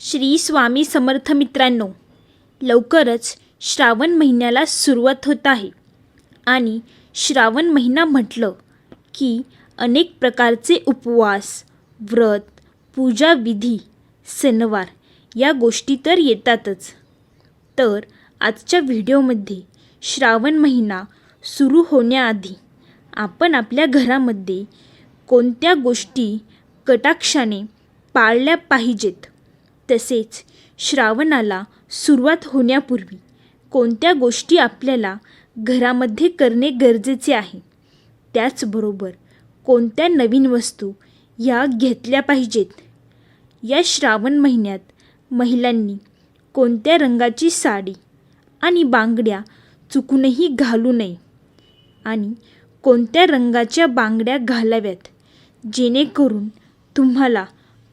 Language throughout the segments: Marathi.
श्री स्वामी समर्थ मित्रांनो लवकरच श्रावण महिन्याला सुरुवात होत आहे. आणि श्रावण महिना म्हटलं की अनेक प्रकारचे उपवास व्रत पूजा विधी सणवार या गोष्टी तर येतातच. तर आजच्या व्हिडिओमध्ये श्रावण महिना सुरू होण्याआधी आपण आपल्या घरामध्ये कोणत्या गोष्टी कटाक्षाने पाळल्या पाहिजेत? तसेच श्रावणाला सुरुवात होण्यापूर्वी कोणत्या गोष्टी आपल्याला घरामध्ये करणे गरजेचे आहे? त्याचबरोबर कोणत्या नवीन वस्तू ह्या घेतल्या पाहिजेत? या श्रावण महिन्यात महिलांनी कोणत्या रंगाची साडी आणि बांगड्या चुकूनही घालू नये? आणि कोणत्या रंगाच्या बांगड्या घालाव्यात? जेणेकरून तुम्हाला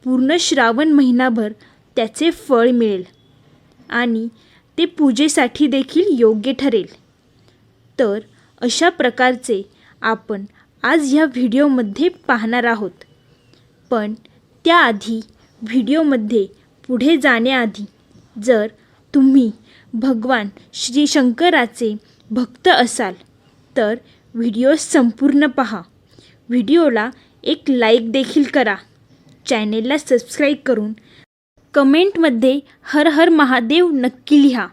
पूर्ण श्रावण महिनाभर त्याचे फळ मिळेल आणि ते पूजेसाठी देखील योग्य ठरेल. तर अशा प्रकारचे आपण आज ह्या व्हिडिओमध्ये पाहणार आहोत. पण त्याआधी व्हिडिओमध्ये पुढे जाण्याआधी जर तुम्ही भगवान श्री शंकराचे भक्त असाल तर व्हिडिओ संपूर्ण पहा. व्हिडिओला एक लाईक देखील करा. चॅनेलला सबस्क्राईब करून कमेंटमध्ये हर हर महादेव नक्की लिहा.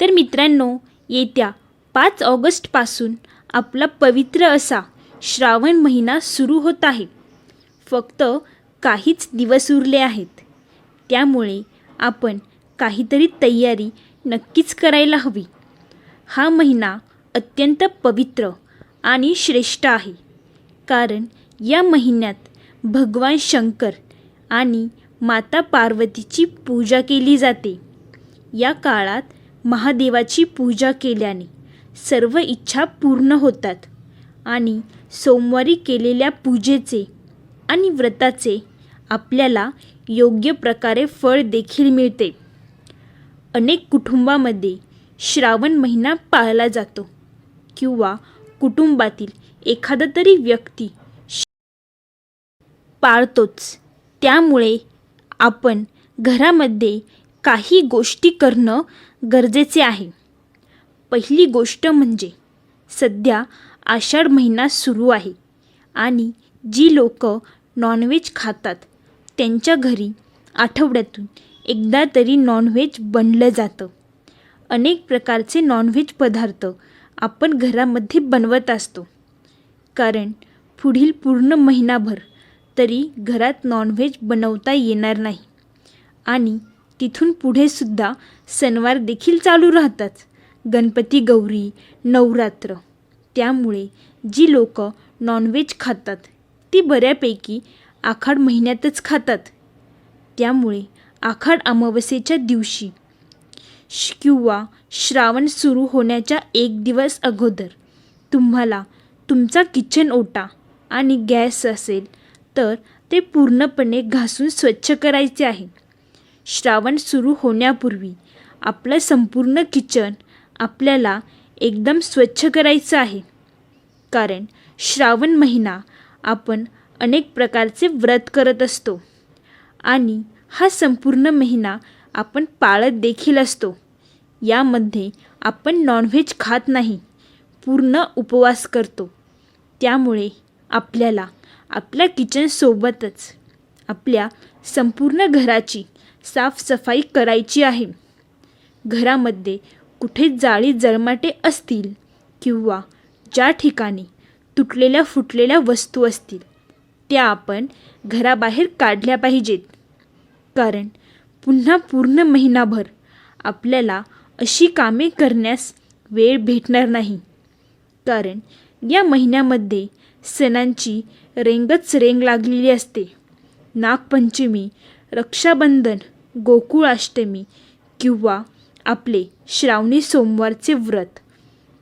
तर मित्रांनो येत्या पाच ऑगस्टपासून आपला पवित्र असा श्रावण महिना सुरू होत आहे. फक्त काहीच दिवस उरले आहेत. त्यामुळे आपण काहीतरी तयारी नक्कीच करायला हवी. हा महिना अत्यंत पवित्र आणि श्रेष्ठ आहे. कारण या महिन्यात भगवान शंकर आणि माता पार्वतीची पूजा केली जाते. या काळात महादेवाची पूजा केल्याने सर्व इच्छा पूर्ण होतात आणि सोमवारी केलेल्या पूजेचे आणि व्रताचे आपल्याला योग्य प्रकारे फळ देखील मिळते. अनेक कुटुंबामध्ये श्रावण महिना पाळला जातो किंवा कुटुंबातील एखादा तरी व्यक्ती श- पाळतोच. त्यामुळे आपण घरामध्ये काही गोष्टी करणं गरजेचे आहे. पहिली गोष्ट म्हणजे सध्या आषाढ महिना सुरू आहे आणि जी लोक नॉनव्हेज खातात त्यांच्या घरी आठवड्यातून एकदा तरी नॉनव्हेज बनलं जातं. अनेक प्रकारचे नॉनव्हेज पदार्थ आपण घरामध्ये बनवत असतो. कारण पुढील पूर्ण महिनाभर तरी घरात नॉनव्हेज बनवता येणार नाही. आणि तिथून पुढेसुद्धा सणवार देखील चालू राहतात. गणपती गौरी नवरात्र. त्यामुळे जी लोक नॉनव्हेज खातात ती बऱ्यापैकी आखाड महिन्यातच खातात. त्यामुळे आखाड अमावस्येच्या दिवशी श किंवा श्रावण सुरू होण्याच्या एक दिवस अगोदर तुम्हाला तुमचा किचन ओटा आणि गॅस असेल तर ते पूर्णपणे घासून स्वच्छ करायचे आहे. श्रावण सुरू होण्यापूर्वी आपलं संपूर्ण किचन आपल्याला एकदम स्वच्छ करायचं आहे. कारण श्रावण महिना आपण अनेक प्रकारचे व्रत करत असतो. आणि हा संपूर्ण महिना आपण पाळत देखील असतो. यामध्ये आपण नॉनव्हेज खात नाही. पूर्ण उपवास करतो. त्यामुळे आपल्याला आपल्या किचनसोबतच आपल्या संपूर्ण घराची साफसफाई करायची आहे. घरामध्ये कुठे जाळी जळमाटे असतील किंवा ज्या ठिकाणी तुटलेल्या फुटलेल्या वस्तू असतील त्या आपण घराबाहेर काढल्या पाहिजेत. कारण पुन्हा पूर्ण महिनाभर आपल्याला अशी कामे करण्यास वेळ भेटणार नाही. कारण या महिन्यामध्ये सणांची रेंगच रेंग लागलेली असते. नागपंचमी रक्षाबंधन गोकुळाष्टमी किंवा आपले श्रावणी सोमवारचे व्रत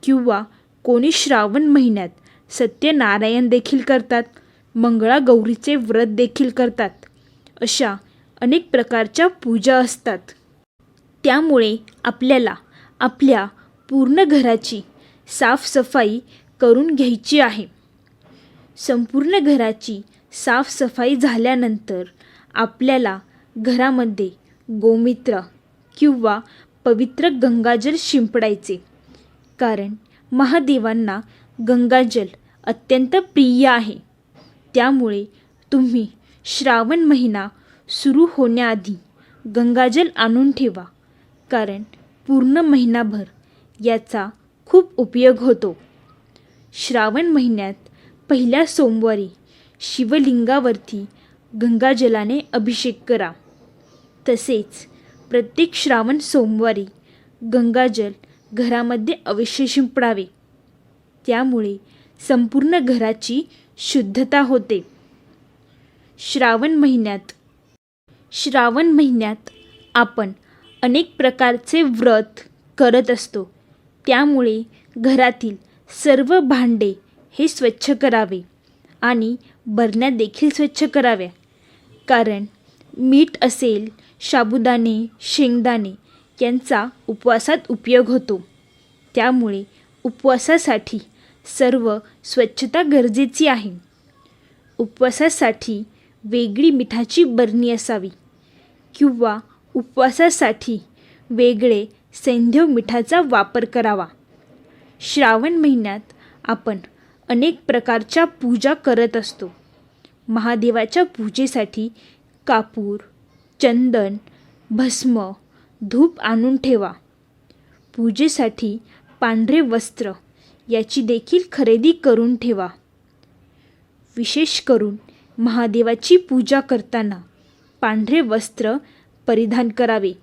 किंवा कोणी श्रावण महिन्यात सत्यनारायण देखील करतात मंगळागौरीचे व्रत देखील करतात अशा अनेक प्रकारच्या पूजा असतात. त्यामुळे आपल्याला आपल्या पूर्ण घराची साफसफाई करून घ्यायची आहे. संपूर्ण घराची साफसफाई झाल्यानंतर आपल्याला घरामध्ये गोमित्र किंवा पवित्र गंगाजल शिंपडायचे. कारण महादेवांना गंगाजल अत्यंत प्रिय आहे. त्यामुळे तुम्ही श्रावण महिना सुरू होण्याआधी गंगाजल आणून ठेवा. कारण पूर्ण महिनाभर याचा खूप उपयोग होतो. श्रावण महिन्यात पहिल्या सोमवारी शिवलिंगावरती गंगाजलाने अभिषेक करा. तसेच प्रत्येक श्रावण सोमवारी गंगाजल घरामध्ये अवश्य शिंपडावे. त्यामुळे संपूर्ण घराची शुद्धता होते. श्रावण महिन्यात श्रावण महिन्यात आपण अनेक प्रकारचे व्रत करत असतो. त्यामुळे घरातील सर्व भांडे हे स्वच्छ करावे आणि बरण्या देखील स्वच्छ कराव्या. कारण मीठ असेल साबुदाणे शेंगदाणे यांचा उपवासात उपयोग होतो. त्यामुळे उपवासासाठी सर्व स्वच्छता गरजेची आहे. उपवासासाठी वेगळी मिठाची बरणी असावी किंवा उपवासासाठी वेगळे सैंधव मिठाचा वापर करावा. श्रावण महिन्यात आपण अनेक प्रकारच्या पूजा करत असतो. महादेवाच्या पूजेसाठी कापूर चंदन भस्म धूप आणून ठेवा. पूजेसाठी पांढरे वस्त्र याची देखील खरेदी करून ठेवा. विशेष करून महादेवाची पूजा करताना पांढरे वस्त्र परिधान करावे.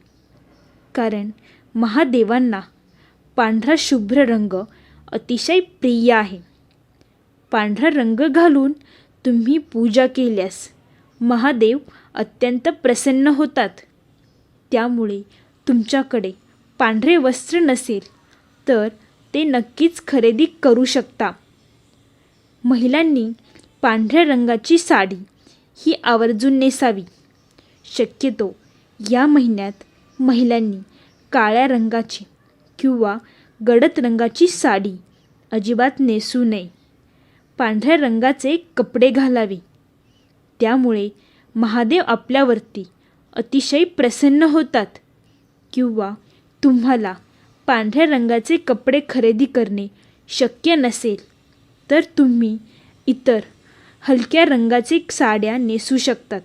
कारण महादेवांना पांढरा शुभ्र रंग अतिशय प्रिय आहे. पांढरा रंग घालून तुम्ही पूजा केल्यास महादेव अत्यंत प्रसन्न होतात. त्यामुळे तुमच्याकडे पांढरे वस्त्र नसेल तर ते नक्कीच खरेदी करू शकता. महिलांनी पांढऱ्या रंगाची साडी ही आवर्जून नेसावी शक्यतो या महिन्यात महिलांनी काळ्या रंगाची किंवा गडद रंगाची साडी अजिबात नेसू नये. पांढऱ्या रंगाचे कपडे घालावे. त्यामुळे महादेव आपल्यावरती अतिशय प्रसन्न होतात. किंवा तुम्हाला पांढऱ्या रंगाचे कपडे खरेदी करणे शक्य नसेल तर तुम्ही इतर हलक्या रंगाचे साड्या नेसू शकतात.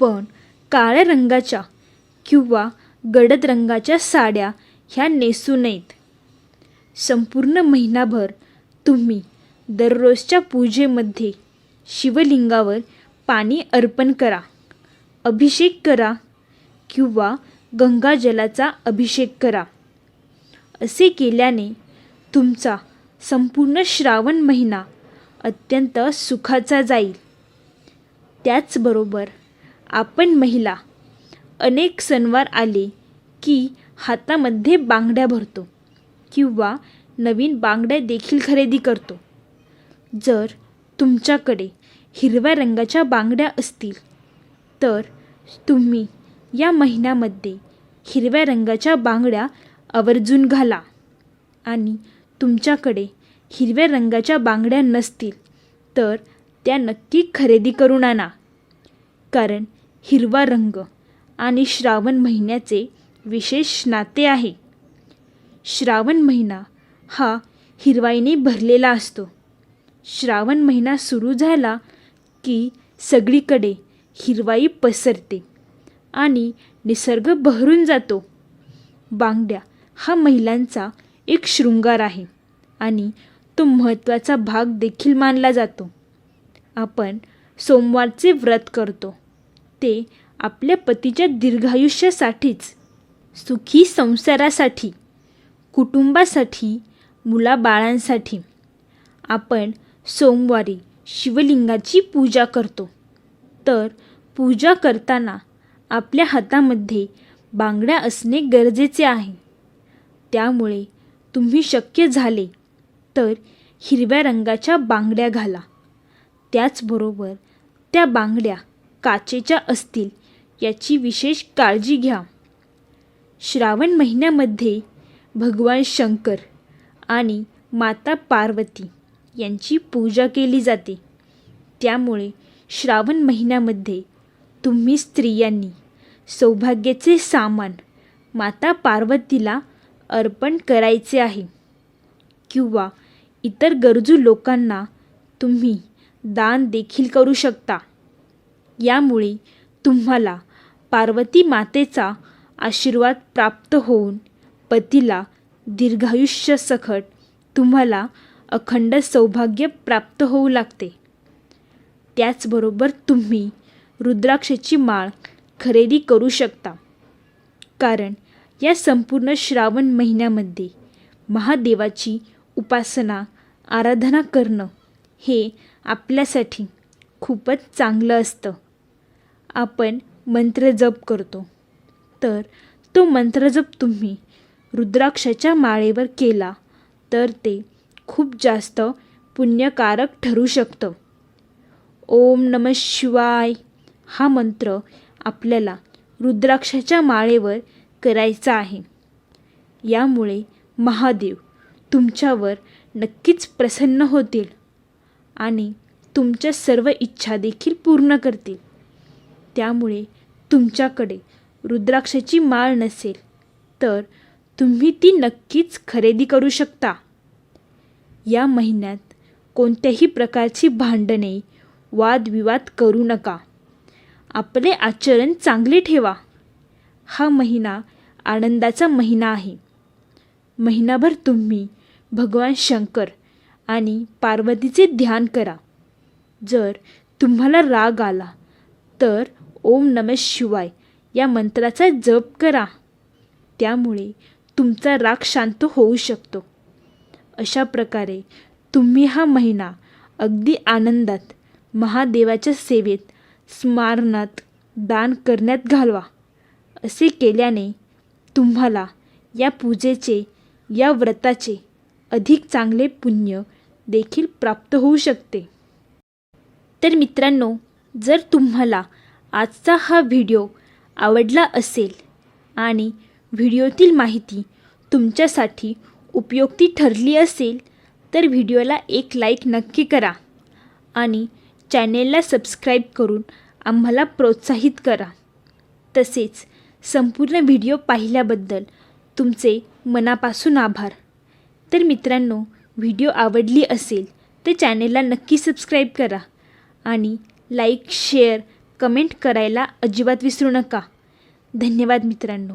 पण काळ्या रंगाच्या किंवा गडद रंगाच्या साड्या ह्या नेसू नयेत. संपूर्ण महिनाभर तुम्ही दररोजच्या पूजेमध्ये शिवलिंगावर पाणी अर्पण करा अभिषेक करा किंवा गंगाजलाचा अभिषेक करा. असे केल्याने तुमचा संपूर्ण श्रावण महिना अत्यंत सुखाचा जाईल. त्याचबरोबर आपण महिला अनेक सणवार आले की हातामध्ये बांगड्या भरतो किंवा नवीन बांगड्या देखील खरेदी करतो. जर तुमच्याकडे हिरव्या रंगाच्या बांगड्या असतील तर तुम्ही या महिन्यामध्ये हिरव्या रंगाच्या बांगड्या आवर्जून घाला आणि तुमच्याकडे हिरव्या रंगाच्या बांगड्या नसतील तर त्या नक्की खरेदी करून आणा. कारण हिरवा रंग आणि श्रावण महिन्याचे विशेष नाते आहे. श्रावण महिना हा हिरवाईने भरलेला असतो. श्रावण महिना सुरू झाला की सगळीकडे हिरवाई पसरते आणि निसर्ग बहरून जातो. बांगड्या हा महिलांचा एक शृंगार आहे आणि तो महत्त्वाचा भाग देखील मानला जातो. आपण सोमवारचे व्रत करतो. ते आपल्या पतीच्या दीर्घायुष्यासाठीच सुखी संसारासाठी कुटुंबासाठी मुलाबाळांसाठी. आपण सोमवारी शिवलिंगाची पूजा करतो. तर पूजा करताना आपल्या हातामध्ये बांगड्या असणे गरजेचे आहे. त्यामुळे तुम्ही शक्य झाले तर हिरव्या रंगाच्या बांगड्या घाला. त्याचबरोबर त्या बांगड्या काचेच्या असतील याची विशेष काळजी घ्या. श्रावण महिन्यामध्ये भगवान शंकर आणि माता पार्वती यांची पूजा केली जाते. त्यामुळे श्रावण महिन्यामध्ये तुम्ही स्त्रियांनी सौभाग्याचे सामान माता पार्वतीला अर्पण करायचे आहे. किंवा इतर गरजू लोकांना तुम्ही दान देखील करू शकता. यामुळे तुम्हाला पार्वती मातेचा आशीर्वाद प्राप्त होऊन पतीला दीर्घायुष्य सखट तुम्हाला अखंड सौभाग्य प्राप्त होऊ लागते. त्याचबरोबर तुम्ही रुद्राक्षाची माळ खरेदी करू शकता. कारण या संपूर्ण श्रावण महिन्यामध्ये महादेवाची उपासना आराधना करणं हे आपल्यासाठी खूपच चांगलं असतं. आपण मंत्र जप करतो. तर तो मंत्रजप तुम्ही रुद्राक्षाच्या माळेवर केला तर ते खूप जास्त पुण्यकारक ठरू शकतं. ओम नम शिवाय हा मंत्र आपल्याला रुद्राक्षाच्या माळेवर करायचा आहे. यामुळे महादेव तुमच्यावर नक्कीच प्रसन्न होतील आणि तुमच्या सर्व इच्छा देखील पूर्ण करतील. त्यामुळे तुमच्याकडे रुद्राक्षाची माळ नसेल तर तुम्ही ती नक्कीच खरेदी करू शकता. या महिन्यात कोणत्याही प्रकारची भांडणे वादविवाद करू नका. आपले आचरण चांगले ठेवा. हा महिना आनंदाचा महिना आहे. महिनाभर तुम्ही भगवान शंकर आणि पार्वतीचे ध्यान करा. जर तुम्हाला राग आला तर ओम नम शिवाय या मंत्राचा जप करा. त्यामुळे तुमचा राग शांत होऊ शकतो. अशा प्रकारे तुम्ही हा महिना अगदी आनंदात महादेवाच्या सेवेत स्मारणात दान करण्यात घालवा असे केल्याने तुम्हाला या पूजेचे या व्रताचे अधिक चांगले पुण्य देखील प्राप्त होऊ शकते. तर मित्रांनो जर तुम्हाला आजचा हा व्हिडिओ आवडला असेल आणि व्हिडिओतील माहिती तुमच्यासाठी उपयुक्ती ठरली असेल तर व्हिडिओला एक लाईक नक्की करा आणि चॅनेलला सबस्क्राईब करून आम्हाला प्रोत्साहित करा. तसेच संपूर्ण व्हिडिओ पाहिल्याबद्दल तुमचे मनापासून आभार. तर मित्रांनो व्हिडिओ आवडली असेल तर चॅनेलला नक्की सबस्क्राईब करा आणि लाईक शेअर कमेंट करायला अजिबात विसरू नका. धन्यवाद मित्रांनो.